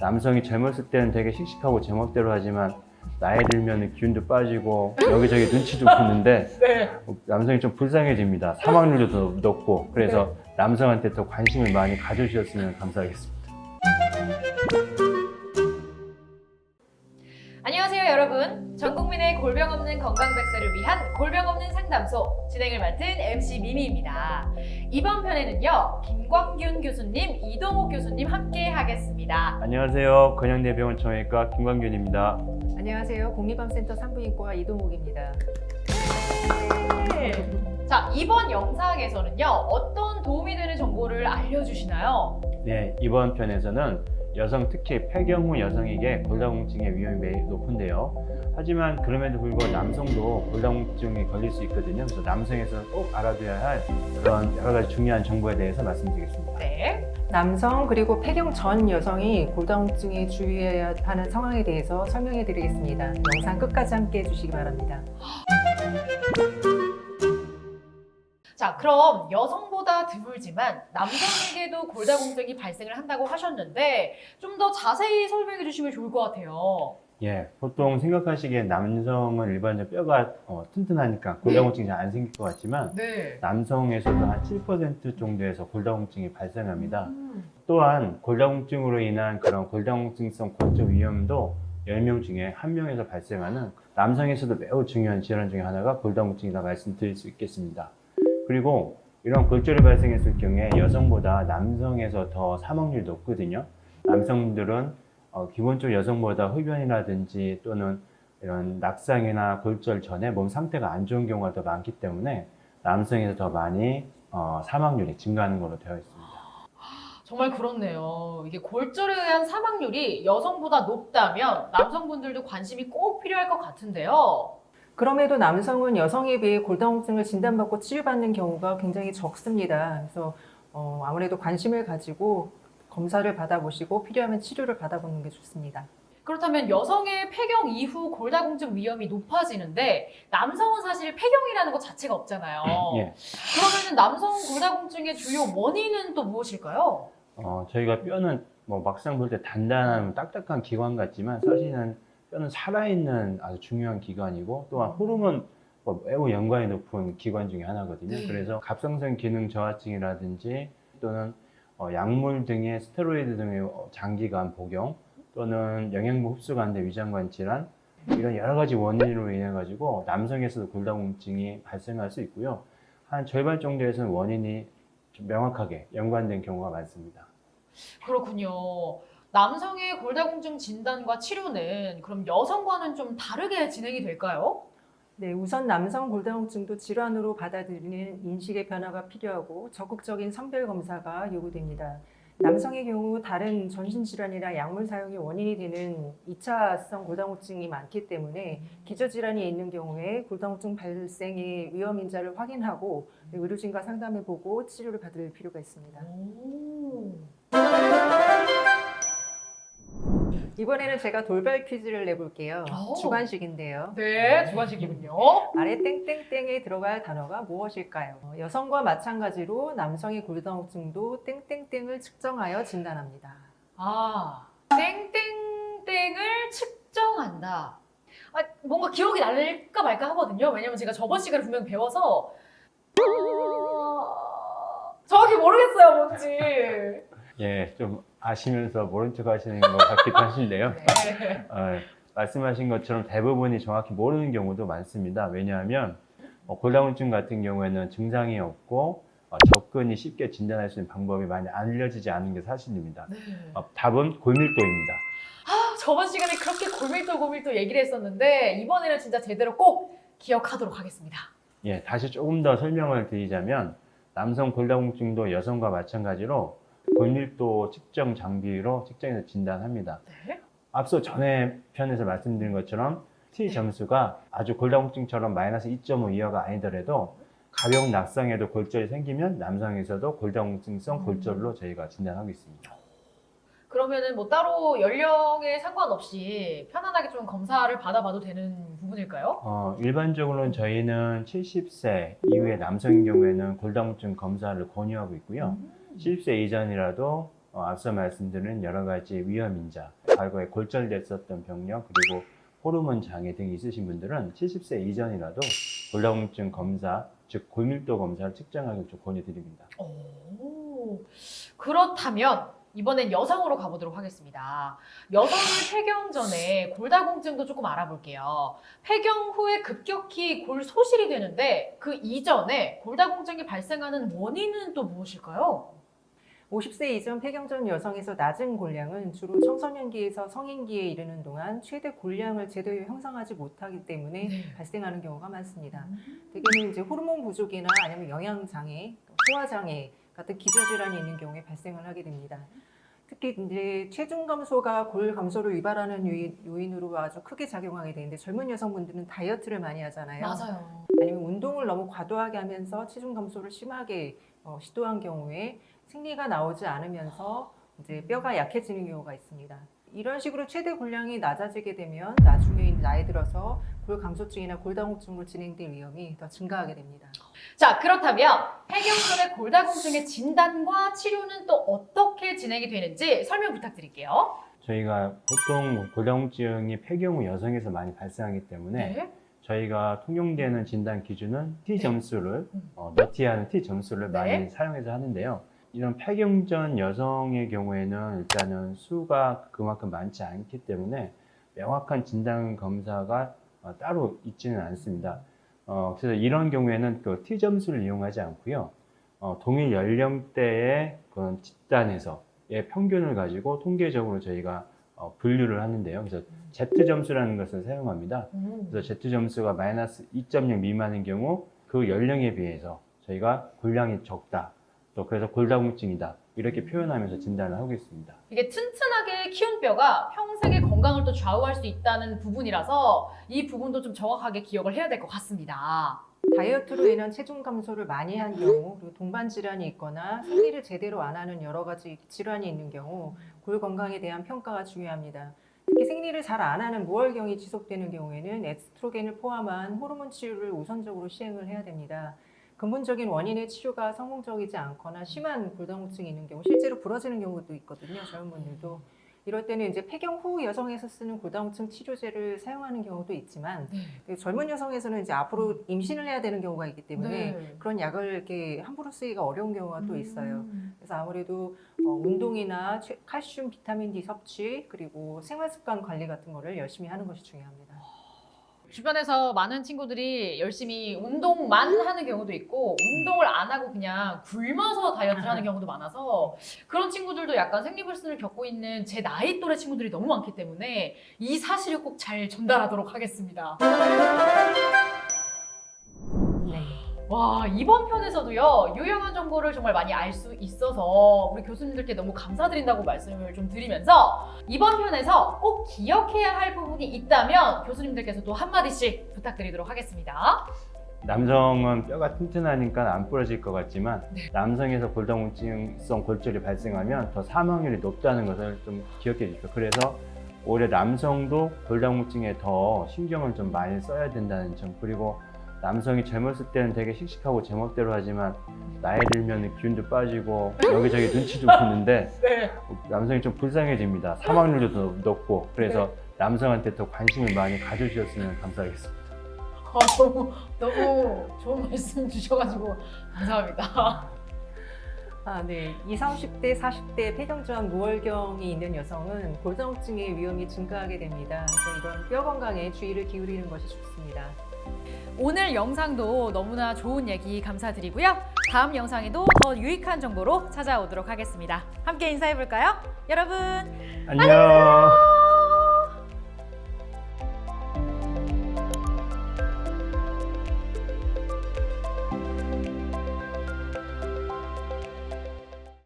남성이 젊었을 때는 되게 씩씩하고 제멋대로 하지만 나이 들면 기운도 빠지고 여기저기 눈치 좀 보는데 네. 남성이 좀 불쌍해집니다. 사망률도 더 높고 그래서 남성한테 더 관심을 많이 가져주셨으면 감사하겠습니다. 안녕하세요, 여러분. 전 국민의 골병 없는 건강 백세를 위한 골병 없는 상담소 진행을 맡은 MC 미미입니다. 이번 편에는요, 김광균 교수님, 이동욱 교수님 함께 하겠습니다. 안녕하세요. 건양대병원 정형외과 김광균입니다. 안녕하세요. 국립암센터 산부인과 이동욱입니다. 자, 이번 영상에서는요, 어떤 도움이 되는 정보를 알려주시나요? 네, 이번 편에서는 여성 특히 폐경 후 여성에게 골다공증의 위험이 매우 높은데요. 하지만 그럼에도 불구하고 남성도 골다공증에 걸릴 수 있거든요. 그래서 남성에서 꼭 알아둬야 할 그런 여러 가지 중요한 정보에 대해서 말씀드리겠습니다. 네. 남성 그리고 폐경 전 여성이 골다공증에 주의해야 하는 상황에 대해서 설명해 드리겠습니다. 영상 끝까지 함께 해 주시기 바랍니다. 자, 그럼 여성보다 드물지만 남성에게도 골다공증이 발생을 한다고 하셨는데 좀 더 자세히 설명해 주시면 좋을 것 같아요. 예, 보통 생각하시기에 남성은 일반적으로 뼈가 어, 튼튼하니까 골다공증이 잘 안 생길 것 같지만 네. 남성에서도 한 7% 정도에서 골다공증이 발생합니다. 음. 또한 골다공증으로 인한 그런 골다공증성 골절 위험도 10명 중에 1명에서 발생하는 남성에서도 매우 중요한 질환 중에 하나가 골다공증이다 말씀드릴 수 있겠습니다. 그리고 이런 골절이 발생했을 경우에 여성보다 남성에서 더 사망률이 높거든요. 남성들은 어, 기본적으로 여성보다 흡연이라든지 또는 이런 낙상이나 골절 전에 몸 상태가 안 좋은 경우가 더 많기 때문에 남성에서 더 많이 어, 사망률이 증가하는 것으로 되어 있습니다. 정말 그렇네요. 이게 골절에 의한 사망률이 여성보다 높다면 남성분들도 관심이 꼭 필요할 것 같은데요. 그럼에도 남성은 여성에 비해 골다공증을 진단받고 치료받는 경우가 굉장히 적습니다. 그래서 어, 아무래도 관심을 가지고 검사를 받아보시고 필요하면 치료를 받아보는 게 좋습니다. 그렇다면 여성의 폐경 이후 골다공증 위험이 높아지는데 남성은 사실 폐경이라는 것 자체가 없잖아요. 예. 그러면 남성 골다공증의 주요 원인은 또 무엇일까요? 어, 저희가 뼈는 뭐 막상 볼 때 단단한 딱딱한 기관 같지만 사실은 뼈는 살아있는 아주 중요한 기관이고 또한 호르몬 뭐 매우 연관이 높은 기관 중에 하나거든요. 네. 그래서 갑상선 기능 저하증이라든지 또는 어, 약물 등의 스테로이드 등의 어, 장기간 복용 또는 영양분 흡수관대 위장관 질환 이런 여러 가지 원인으로 인해 가지고 남성에서도 골다공증이 발생할 수 있고요. 한 절반 정도에서는 원인이 좀 명확하게 연관된 경우가 많습니다. 그렇군요. 남성의 골다공증 진단과 치료는 그럼 여성과는 좀 다르게 진행이 될까요? 네, 우선 남성 골다공증도 질환으로 받아들이는 인식의 변화가 필요하고 적극적인 성별 검사가 요구됩니다. 남성의 경우 다른 전신 질환이나 약물 사용이 원인이 되는 2차성 골다공증이 많기 때문에 기저 질환이 있는 경우에 골다공증 발생의 위험 인자를 확인하고 의료진과 상담해 보고 치료를 받을 필요가 있습니다. 오. 이번에는 제가 돌발 퀴즈를 내볼게요. 오. 주관식인데요. 네, 주관식이군요. 아래 땡땡땡에 들어갈 단어가 무엇일까요? 어, 여성과 마찬가지로 남성의 골다공증도 땡땡땡을 측정하여 진단합니다. 아, 땡땡땡을 측정한다. 아, 뭔가 기억이 날까 말까 하거든요. 왜냐면 제가 저번 시간에 분명 배워서 어... 정확히 모르겠어요, 뭔지. 예, 좀 아시면서 모른 척 하시는 것 같기도 하신데요. 네. 어, 말씀하신 것처럼 대부분이 정확히 모르는 경우도 많습니다. 왜냐하면 어, 골다공증 같은 경우에는 증상이 없고 어, 접근이 쉽게 진단할 수 있는 방법이 많이 알려지지 않은 게 사실입니다. 네. 어, 답은 골밀도입니다. 아, 저번 시간에 그렇게 골밀도 골밀도 얘기를 했었는데 이번에는 진짜 제대로 꼭 기억하도록 하겠습니다. 예, 다시 조금 더 설명을 드리자면 남성 골다공증도 여성과 마찬가지로 골밀도 측정 장비로 측정해서 진단합니다. 네. 앞서 전에 편에서 말씀드린 것처럼 T 점수가 아주 골다공증처럼 마이너스 2.5 이하가 아니더라도 가벼운 낙상에도 골절이 생기면 남성에서도 골다공증성 골절로 저희가 진단하고 있습니다. 그러면은 뭐 따로 연령에 상관없이 편안하게 좀 검사를 받아봐도 되는 부분일까요? 어, 일반적으로는 저희는 70세 이후의 남성인 경우에는 골다공증 검사를 권유하고 있고요. 70세 이전이라도 어, 앞서 말씀드린 여러 가지 위험 인자, 과거에 골절됐었던 병력 그리고 호르몬 장애 등이 있으신 분들은 70세 이전이라도 골다공증 검사, 즉 골밀도 검사를 측정하기를 좀 권유드립니다. 오, 그렇다면 이번엔 여성으로 가보도록 하겠습니다. 여성을 폐경 전에 골다공증도 조금 알아볼게요. 폐경 후에 급격히 골 소실이 되는데 그 이전에 골다공증이 발생하는 원인은 또 무엇일까요? 50세 이전 폐경전 여성에서 낮은 골량은 주로 청소년기에서 성인기에 이르는 동안 최대 골량을 제대로 형성하지 못하기 때문에 네. 발생하는 경우가 많습니다. 대개는 이제 호르몬 부족이나 아니면 영양 장애, 소화 장애 같은 기저 질환이 있는 경우에 발생을 하게 됩니다. 특히 이제 체중 감소가 골 감소를 유발하는 요인, 요인으로 아주 크게 작용하게 되는데 젊은 여성분들은 다이어트를 많이 하잖아요. 맞아요. 아니면 운동을 너무 과도하게 하면서 체중 감소를 심하게 어, 시도한 경우에 생리가 나오지 않으면서 이제 뼈가 약해지는 경우가 있습니다. 이런 식으로 최대 골량이 낮아지게 되면 나중에 나이 들어서 골 감소증이나 골다공증으로 진행될 위험이 더 증가하게 됩니다. 자, 그렇다면 폐경 전의 골다공증의 진단과 치료는 또 어 떻게 진행이 되는지 설명 부탁드릴게요. 저희가 보통 골다공증이 폐경 후 여성에서 많이 발생하기 때문에 네. 저희가 통용되는 진단 기준은 T 점수를 음. 어, 너티하는 T 점수를 네. 많이 사용해서 하는데요. 이런 폐경 전 여성의 경우에는 일단은 수가 그만큼 많지 않기 때문에 명확한 진단 검사가 어, 따로 있지는 않습니다. 어, 그래서 이런 경우에는 그 T 점수를 이용하지 않고요. 어, 동일 연령대의 그런 집단에서의 평균을 가지고 통계적으로 저희가 어, 분류를 하는데요. 그래서 Z 점수라는 것을 사용합니다. 음. 그래서 Z 점수가 마이너스 2.0 미만인 경우 그 연령에 비해서 저희가 골량이 적다. 또 그래서 골다공증이다. 이렇게 표현하면서 진단을 하고 있습니다. 이게 튼튼하게 키운 뼈가 평생의 건강을 또 좌우할 수 있다는 부분이라서 이 부분도 좀 정확하게 기억을 해야 될 것 같습니다. 다이어트로 인한 체중 감소를 많이 한 경우, 그리고 동반 질환이 있거나 생리를 제대로 안 하는 여러 가지 질환이 있는 경우, 골 건강에 대한 평가가 중요합니다. 특히 생리를 잘 안 하는 무월경이 지속되는 경우에는 에스트로겐을 포함한 호르몬 치료를 우선적으로 시행을 해야 됩니다. 근본적인 원인의 치료가 성공적이지 않거나 심한 골다공증이 있는 경우, 실제로 부러지는 경우도 있거든요. 젊은 분들도. 이럴 때는 이제 폐경 후 여성에서 쓰는 골다공증 치료제를 사용하는 경우도 있지만 그 젊은 여성에서는 이제 앞으로 임신을 해야 되는 경우가 있기 때문에 네. 그런 약을 이렇게 함부로 쓰기가 어려운 경우가 또 있어요. 음. 그래서 아무래도 어, 운동이나 최- 칼슘, 비타민 D 섭취 그리고 생활 습관 관리 같은 거를 열심히 하는 것이 중요합니다. 주변에서 많은 친구들이 열심히 운동만 하는 경우도 있고 운동을 안 하고 그냥 굶어서 다이어트를 하는 경우도 많아서 그런 친구들도 약간 생리불순을 겪고 있는 제 나이 또래 친구들이 너무 많기 때문에 이 사실을 꼭 잘 전달하도록 하겠습니다. 네. 와 이번 편에서도요 유용한 정보를 정말 많이 알 수 있어서 우리 교수님들께 너무 감사드린다고 말씀을 좀 드리면서 이번 편에서 꼭 기억해야 할 부분이 있다면 교수님들께서도 한마디씩 부탁드리도록 하겠습니다. 남성은 뼈가 튼튼하니까 안 부러질 것 같지만 네. 남성에서 골다공증성 골절이 발생하면 더 사망률이 높다는 것을 좀 기억해 주십시오. 그래서 오히려 남성도 골다공증에 더 신경을 좀 많이 써야 된다는 점 그리고 남성이 젊었을 때는 되게 씩씩하고 제멋대로 하지만 나이 들면 기운도 빠지고 여기저기 눈치 좀 보는데 네. 남성이 좀 불쌍해집니다. 사망률도 더 높고 그래서 남성한테 더 관심을 많이 가져주셨으면 감사하겠습니다. 아, 너무 너무 좋은 말씀 주셔가지고 감사합니다. 아, 네. 20, 30대, 40대 폐경전 무월경이 있는 여성은 골다공증의 위험이 증가하게 됩니다. 그래서 이런 뼈 건강에 주의를 기울이는 것이 좋습니다. 오늘 영상도 너무나 좋은 얘기 감사드리고요. 다음 영상에도 더 유익한 정보로 찾아오도록 하겠습니다. 함께 인사해 볼까요? 여러분 안녕.